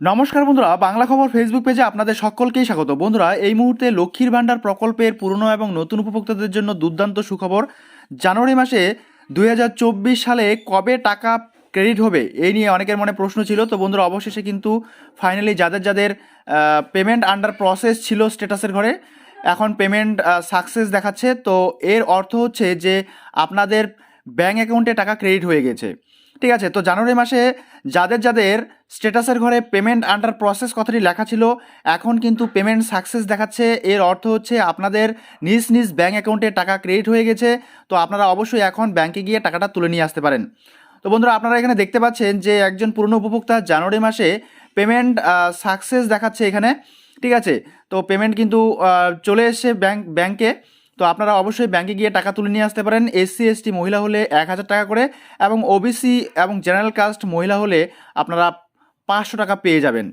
নমস্কার বন্ধুরা, বাংলা খবর ফেসবুক পেজে আপনাদের সকলকেই স্বাগত। বন্ধুরা, এই মুহূর্তে লক্ষ্মীর ভাণ্ডার প্রকল্পের পুরনো এবং নতুন উপভোক্তাদের জন্য দুর্দান্ত সুখবর। জানুয়ারি মাসে দু হাজার চব্বিশ সালে কবে টাকা ক্রেডিট হবে, এই নিয়ে অনেকের মনে প্রশ্ন ছিল। তো বন্ধুরা, অবশেষে কিন্তু ফাইনালি যাদের যাদের পেমেন্ট আন্ডার প্রসেস ছিল স্ট্যাটাসের ঘরে, এখন পেমেন্ট সাকসেস দেখাচ্ছে। তো এর অর্থ হচ্ছে যে আপনাদের ব্যাঙ্ক অ্যাকাউন্টে টাকা ক্রেডিট হয়ে গেছে। ঠিক আছে, তো জানুয়ারি মাসে যাদের যাদের স্ট্যাটাসের ঘরে পেমেন্ট আন্ডার প্রসেস কথাটি লেখা ছিল, এখন কিন্তু পেমেন্ট সাকসেস দেখাচ্ছে। এর অর্থ হচ্ছে আপনাদের নিজ নিজ ব্যাঙ্ক অ্যাকাউন্টে টাকা ক্রেডিট হয়ে গেছে, তো আপনারা অবশ্যই এখন ব্যাংকে গিয়ে টাকাটা তুলে নিয়ে আসতে পারেন। তো বন্ধুরা, আপনারা এখানে দেখতে পাচ্ছেন যে একজন পুরনো উপভোক্তা জানুয়ারি মাসে পেমেন্ট সাকসেস দেখাচ্ছে এখানে। ঠিক আছে, তো পেমেন্ট কিন্তু চলে এসছে ব্যাংক ব্যাংকে তো আপনারা অবশ্যই ব্যাংকে গিয়ে টাকা তুলে নিয়ে আসতে পারেন। এসসি এসটি মহিলা হলে এক হাজার টাকা করে এবং ওবিসি এবং জেনারেল কাস্ট মহিলা হলে আপনারা পাঁচশো টাকা পেয়ে যাবেন।